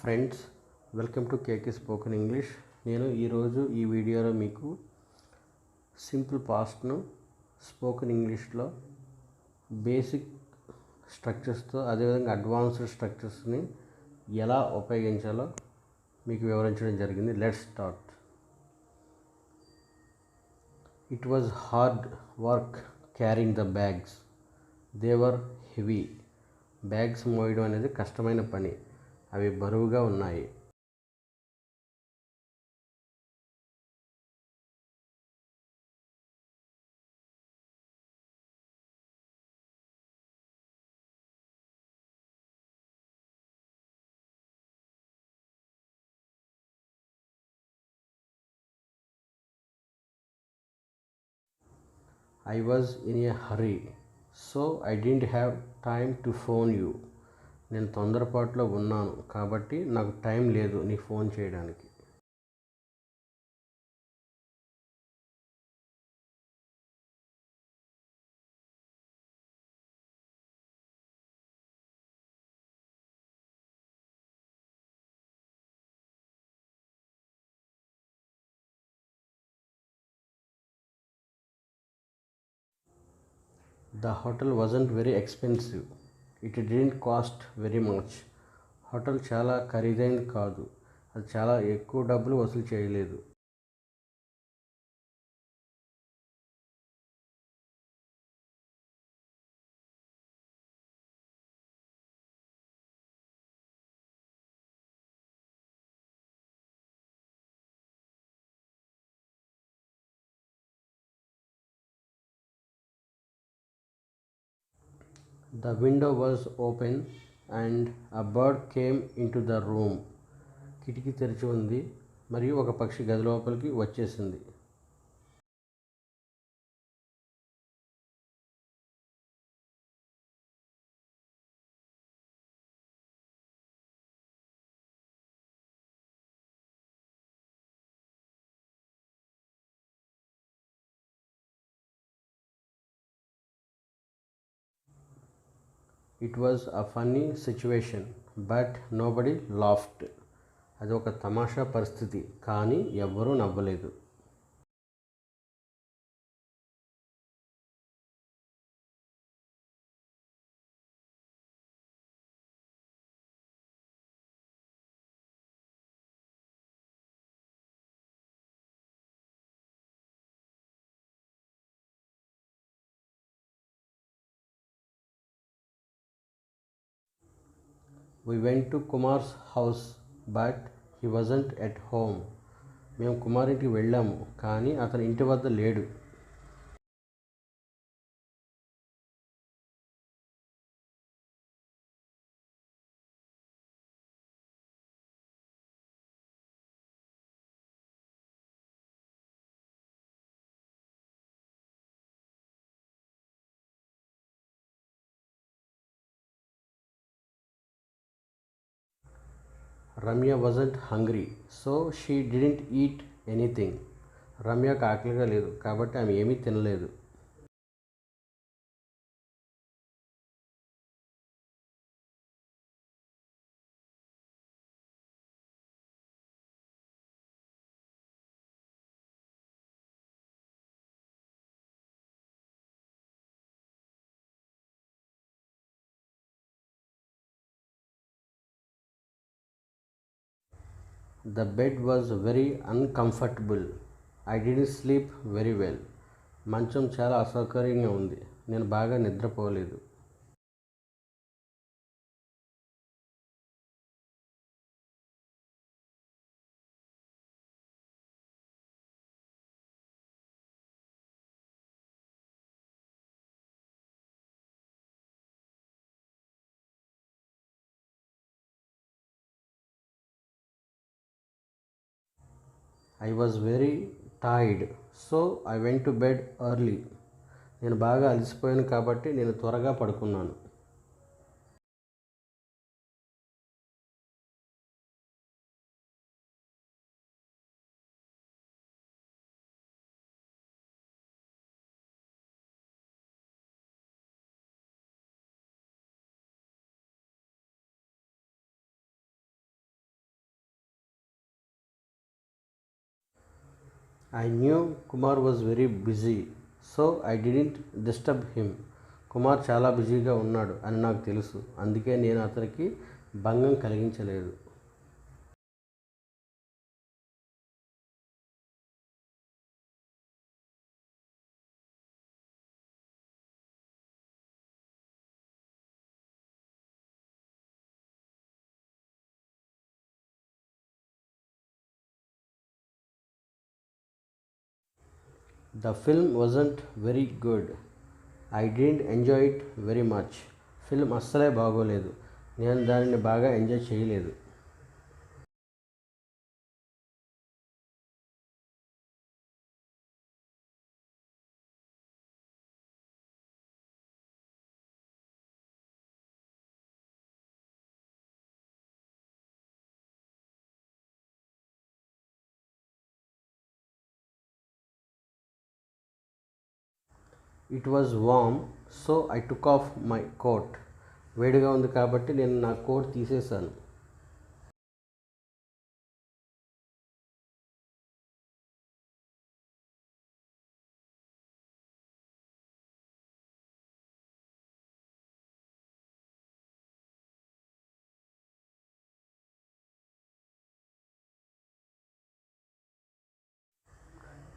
Friends welcome to KK spoken English. నేను ఈరోజు ఈ వీడియోలో మీకు సింపుల్ పాస్ట్ను స్పోకెన్ ఇంగ్లీష్లో బేసిక్ స్ట్రక్చర్స్తో అదేవిధంగా అడ్వాన్స్డ్ స్ట్రక్చర్స్ని ఎలా ఉపయోగించాలో మీకు వివరించడం జరిగింది. Let start. It was hard work carrying the bags they were heavy bags మోయడం అనేది కష్టమైన పని. అవి బరువుగా ఉన్నాయి I was in a hurry so I didn't have time to phone you నేను తొందరపాటులో ఉన్నాను కాబట్టి నాకు టైం లేదు నీకు ఫోన్ చేయడానికి. The hotel wasn't very expensive it didn't cost very much hotel చాలా ఖరీదైనది కాదు. అది చాలా ఎక్కువ డబ్బులు వసూలు చేయలేదు. The window was open and a bird came in to the room కిటికీ తెరిచి ఉంది. మరియు ఒక పక్షి గది లోపలికి వచ్చేసింది. It was a funny situation but nobody laughed అది ఒక తమాషా పరిస్థితి కానీ ఎవ్వరూ నవ్వలేదు. We went to Kumar's house but he wasn't at home మేము కుమార్ ఇంటికి వెళ్ళాము కానీ అతని ఇంటి వద్ద లేడు. Ramya wasn't hungry so she didn't eat anything రమ్యకు ఆకలిగా లేదు కాబట్టి ఆమె ఏమీ తినలేదు. The bed was very uncomfortable I didn't sleep very well మంచం చాలా అసౌకర్యంగా ఉంది. నేను బాగా నిద్రపోలేదు. I was very tired so I went to bed early. నేను బాగా అలసిపోయాను కాబట్టి నేను త్వరగా పడుకున్నాను. I knew Kumar was very busy so I didn't disturb him Kumar చాలా బిజీగా ఉన్నాడు అని నాకు తెలుసు. అందుకే నేను అతనికి భంగం కలిగించలేదు. The film wasn't very good I didn't enjoy it very much film అస్సలే బాగోలేదు. నేను దానిని బాగా ఎంజాయ్ చేయలేదు. It was warm so I took off my coat వేడిగా ఉంది కాబట్టి నేను నా కోట్ తీసేశాను.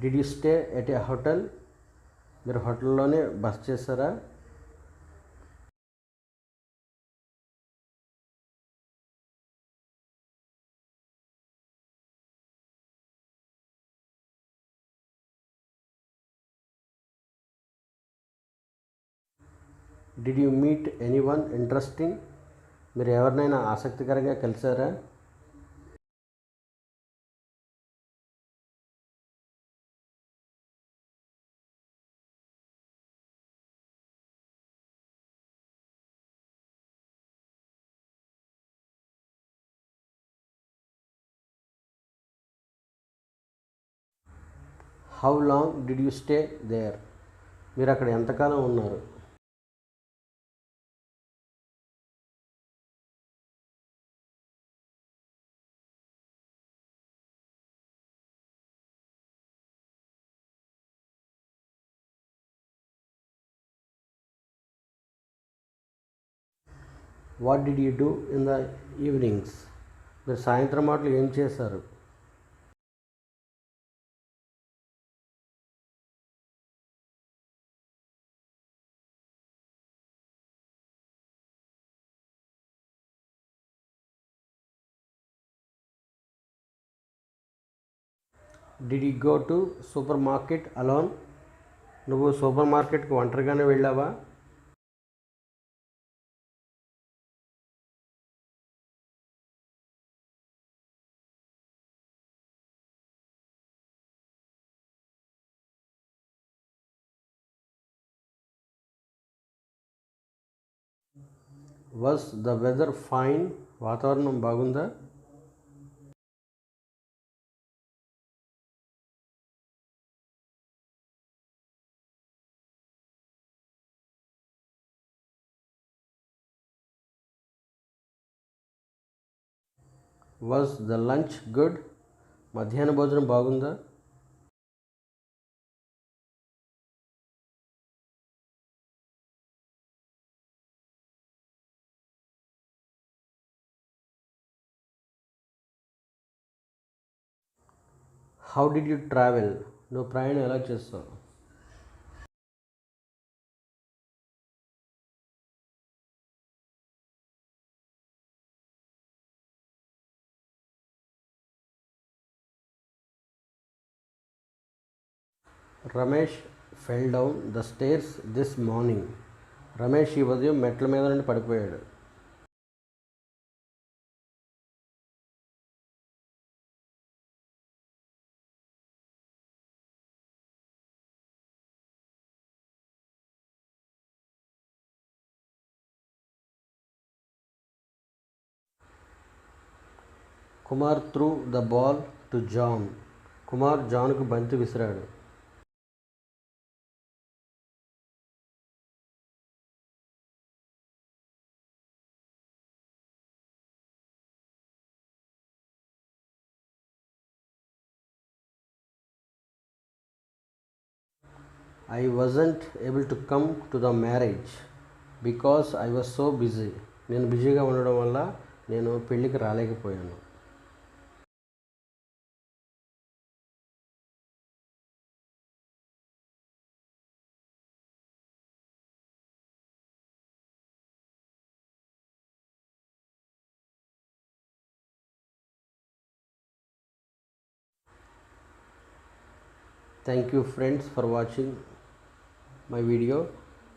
Did you stay at a hotel మీరు హోటల్లోనే బస్ చేస్తారా? Did you meet anyone interesting మీరు ఎవరినైనా ఆసక్తికరంగా కలిసారా? How long did you stay there మీరు అక్కడ ఎంతకాలం ఉన్నారు? What did you do in the evenings మీరు సాయంత్రం మాటలు ఏం చేశారు? Did you go to supermarket alone నువ్వు సూపర్ మార్కెట్కి ఒంటరిగానే వెళ్ళావా? వాజ్ ద వెదర్ ఫైన్ వాతావరణం బాగుందా? వాజ్ ద లంచ్ గుడ్ మధ్యాహ్న భోజనం బాగుందా? హౌ డిడ్ యూ ట్రావెల్ నువ్వు ప్రయాణం ఎలా చేస్తావు? Ramesh fell down the stairs this morning Ramesh ఈ ఉదయం మెట్ల మీద నుండి పడిపోయాడు. Kumar threw the ball to John. Kumar జాన్కు బంతి విసిరాడు. I wasn't able to come to the marriage because I was so busy నేను బిజీగా ఉండడం వల్ల నేను పెళ్ళికి రాలేకపోయాను. Thank you friends for watching. My video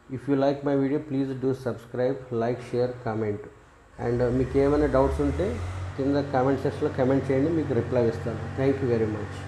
if you like my video please do subscribe like share comment and మీకు ఏమైనా doubts ఉంటే కింద కామెంట్ సెక్షన్లో కామెంట్ చేయండి మీకు రిప్లై ఇస్తాను థ్యాంక్ యూ వెరీ మచ్